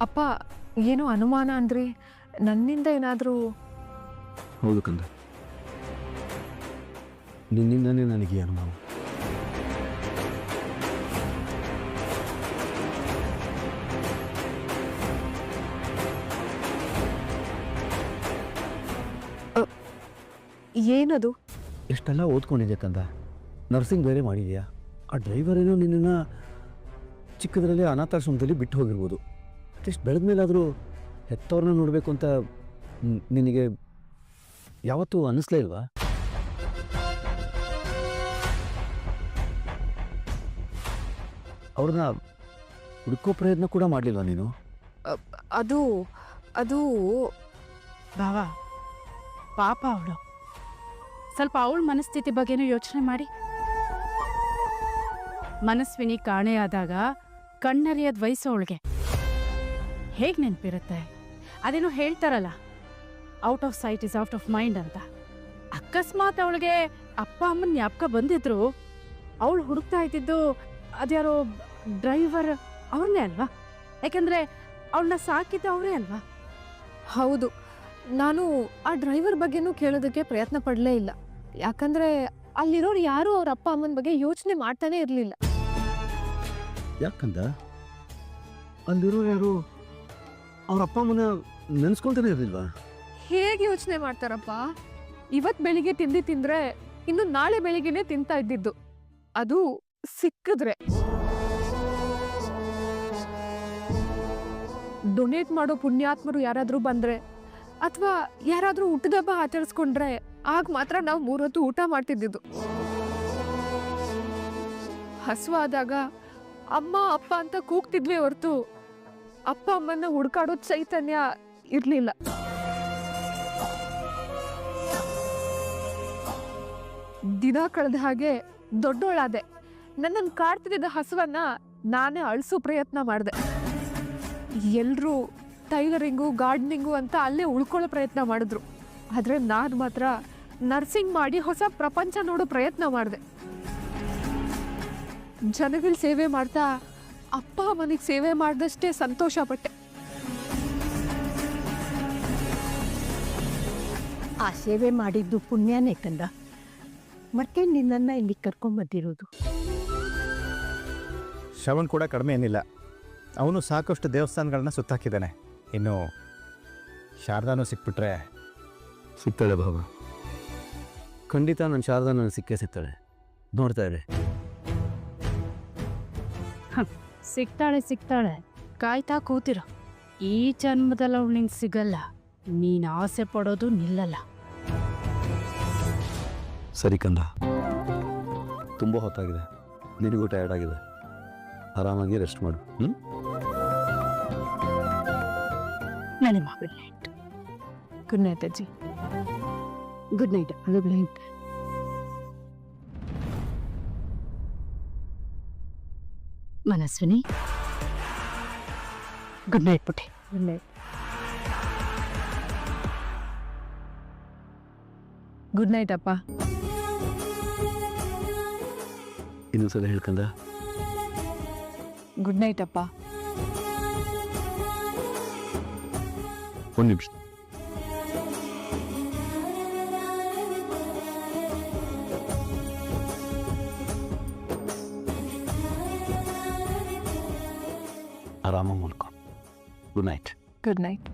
ಅಪ್ಪ ಏನೋ ಅನುಮಾನ ಅಂದ್ರಿ. ನನ್ನಿಂದ ಏನಾದರೂ ಹೌದು ಕಂದ. ನಿನ್ನಿಂದನೇ ನನಗೆ ಅನುಮಾನ. ಏನದು? ಎಷ್ಟೆಲ್ಲ ಓದ್ಕೊಂಡಿದ್ದೆ ಕಂದ? ನರ್ಸಿಂಗ್ ಬೇರೆ ಮಾಡಿದ್ಯಾ? ಆ ಡ್ರೈವರ್ ಏನೋ ನಿನ್ನನ್ನು ಚಿಕ್ಕದ್ರಲ್ಲಿ ಅನಾಥಾಶ್ರಮದಲ್ಲಿ ಬಿಟ್ಟು ಹೋಗಿರ್ಬೋದು. ಅಟ್ಲೀಸ್ಟ್ ಬೆಳೆದ ಮೇಲಾದರೂ ಹೆತ್ತವ್ರನ್ನ ನೋಡಬೇಕು ಅಂತ ನಿನಗೆ ಯಾವತ್ತೂ ಅನ್ನಿಸ್ಲೇ ಇಲ್ವಾ? ಅವ್ರನ್ನ ಹುಡುಕೋ ಪ್ರಯತ್ನ ಕೂಡ ಮಾಡಲಿಲ್ವಾ ನೀನು? ಅದು ಅದು ಭಾವ ಪಾಪ ಅವಳು. ಸ್ವಲ್ಪ ಅವಳ ಮನಸ್ಥಿತಿ ಬಗ್ಗೆನೂ ಯೋಚನೆ ಮಾಡಿ. ಮನಸ್ವಿನಿ ಕಾಣೆಯಾದಾಗ ಕಣ್ಣರಿಯದ ವಯಸ್ಸು ಅವಳಿಗೆ. ಹೇಗೆ ನೆನಪಿರುತ್ತೆ? ಅದೇನೋ ಹೇಳ್ತಾರಲ್ಲ, out of sight is out of mind ಅಂತ. ಅಕಸ್ಮಾತ್ ಅವಳಿಗೆ ಅಪ್ಪ ಅಮ್ಮನ ಜ್ಞಾಪಕ ಬಂದಿದ್ರು, ಅವಳು ಹುಡುಕ್ತಾ ಇದ್ದಿದ್ದು ಅದ್ಯಾರೋ ಡ್ರೈವರ್ ಅವ್ರನ್ನೇ ಅಲ್ವಾ? ಯಾಕೆಂದ್ರೆ ಅವಳನ್ನ ಸಾಕಿದ್ದು ಅವರೇ ಅಲ್ವಾ? ಹೌದು. ನಾನು ಆ ಡ್ರೈವರ್ ಬಗ್ಗೆನೂ ಕೇಳೋದಕ್ಕೆ ಪ್ರಯತ್ನ ಪಡಲೇ ಇಲ್ಲ. ಯಾಕಂದ್ರೆ ಅಲ್ಲಿರೋರು ಯಾರೂ ಅವ್ರ ಅಪ್ಪ ಅಮ್ಮನ ಬಗ್ಗೆ ಯೋಚನೆ ಮಾಡ್ತಾನೆ ಇರಲಿಲ್ಲ. ಯಾಕಂದ? ಅಲ್ಲಿರೋ ಯಾರು ಅವ್ರ ಅಪ್ಪ ಅಮ್ಮನ ನೆನ್ಸ್ಕೊಳ್ತಾನೆ ಇರಲಿಲ್ವಾ? ಹೇಗೆ ಯೋಚನೆ ಮಾಡ್ತಾರಪ್ಪ? ಇವತ್ ಬೆಳಿಗ್ಗೆ ತಿಂಡಿ ತಿಂದ್ರೆ ಇನ್ನು ನಾಳೆ ಬೆಳಿಗ್ಗೆನೆ ತಿಂತಾ ಇದ್ದಿದ್ದು. ಅದು ಸಿಕ್ಕಿದ್ರೆ. ಡೊನೇಟ್ ಮಾಡೋ ಪುಣ್ಯಾತ್ಮರು ಯಾರಾದ್ರೂ ಬಂದ್ರೆ ಅಥವಾ ಯಾರಾದ್ರೂ ಹಬ್ಬ ಆಚರಿಸ್ಕೊಂಡ್ರೆ ಆಗ ಮಾತ್ರ ನಾವು ಮೂರೊತ್ತು ಊಟ ಮಾಡ್ತಿದ್ದಿದ್ದು. ಹಸುವಾದಾಗ ಅಮ್ಮ, ಅಪ್ಪ ಅಂತ ಕೂಗ್ತಿದ್ವಿ ಹೊರತು. ಅಪ್ಪ ಅಮ್ಮನ ಹುಡ್ಕಾಡೋ ಚೈತನ್ಯ ಇರಲಿಲ್ಲ. ದಿನ ಕಳೆದ ಹಾಗೆ ದೊಡ್ಡೋಳಾದೆ. ನನ್ನನ್ನು ಕಾಡ್ತಿದ್ದ ಹಸುವನ್ನ ನಾನೇ ಅಳಿಸೋ ಪ್ರಯತ್ನ ಮಾಡಿದೆ. ಎಲ್ಲರೂ ಟೈಲರಿಂಗು, ಗಾರ್ಡನಿಂಗು ಅಂತ ಅಲ್ಲೇ ಉಳ್ಕೊಳ್ಳೋ ಪ್ರಯತ್ನ ಮಾಡಿದ್ರು. ಆದರೆ ನಾನು ಮಾತ್ರ ನರ್ಸಿಂಗ್ ಮಾಡಿ ಹೊಸ ಪ್ರಪಂಚ ನೋಡೋ ಪ್ರಯತ್ನ ಮಾಡಿದೆ. ಜನಗಳ ಸೇವೆ ಮಾಡ್ತಾ ಅಪ್ಪ ಅಮ್ಮನಿಗೆ ಸೇವೆ ಮಾಡಿದಷ್ಟೇ ಸಂತೋಷ ಪಟ್ಟೆ. ಆ ಸೇವೆ ಮಾಡಿದ್ದು ಪುಣ್ಯನೇ ಕಂದ. ಮತ್ತೆ ನಿನ್ನನ್ನು ಇಲ್ಲಿ ಕರ್ಕೊಂಬಂದಿರೋದು ಶ್ರವಣ್ ಕೂಡ ಕಡಿಮೆ ಏನಿಲ್ಲ. ಅವನು ಸಾಕಷ್ಟು ದೇವಸ್ಥಾನಗಳನ್ನ ಸುತ್ತಾಕಿದ್ದಾನೆ ಇನ್ನು ಶಾರದಾನು ಸಿಕ್ಬಿಟ್ರೆ ಸಿಗ್ತಾಳೆ ಬಾಬಾ ಖಂಡಿತ ನನ್ನ ಶಾರದಾ ನನಗೆ ಸಿಕ್ಕೇ ಸಿಗ್ತಾಳೆ. ನೋಡ್ತಾ ಇರಿ. ಸಿಗ್ತಾಳೆ ಸಿಗ್ತಾಳೆ. ಕಾಯ್ತಾ ಕೂತಿರೋ. ಈ ಜನ್ಮದಲ್ಲಿ ಅವಳು ನಿಂಗೆ ಸಿಗಲ್ಲ. ನೀನು ಆಸೆ ಪಡೋದು ನಿಲ್ಲಲ್ಲ. ಸರಿ ಕಂದ. ತುಂಬ ಹೊತ್ತಾಗಿದೆ. ನಿನಗೂ ಟಯರ್ಡ್ ಆಗಿದೆ. ಆರಾಮಾಗಿ ರೆಸ್ಟ್ ಮಾಡು. ಹ್ಞೂ ನನಗೆ ಮಗಳು ನೈಟ್. ಗುಡ್ ನೈಟ್ ಅಜ್ಜಿ. Good night good night Manaswini. Good night ಪುಟ್ಟಿ. ಗುಡ್ ನೈಟ್ ಗುಡ್ ನೈಟ್ ಅಪ್ಪ. ಇನ್ನೊಂದ್ಸಲ ಹೇಳ್ಕಂದ? ಗುಡ್ ನೈಟ್ ಅಪ್ಪ. ಒಂದು ನಿಮಿಷ. ಆರಾಮಾಗಿ ಮಲ್ಕೊ ಗುಡ್ ನೈಟ್ ಗುಡ್ ನೈಟ್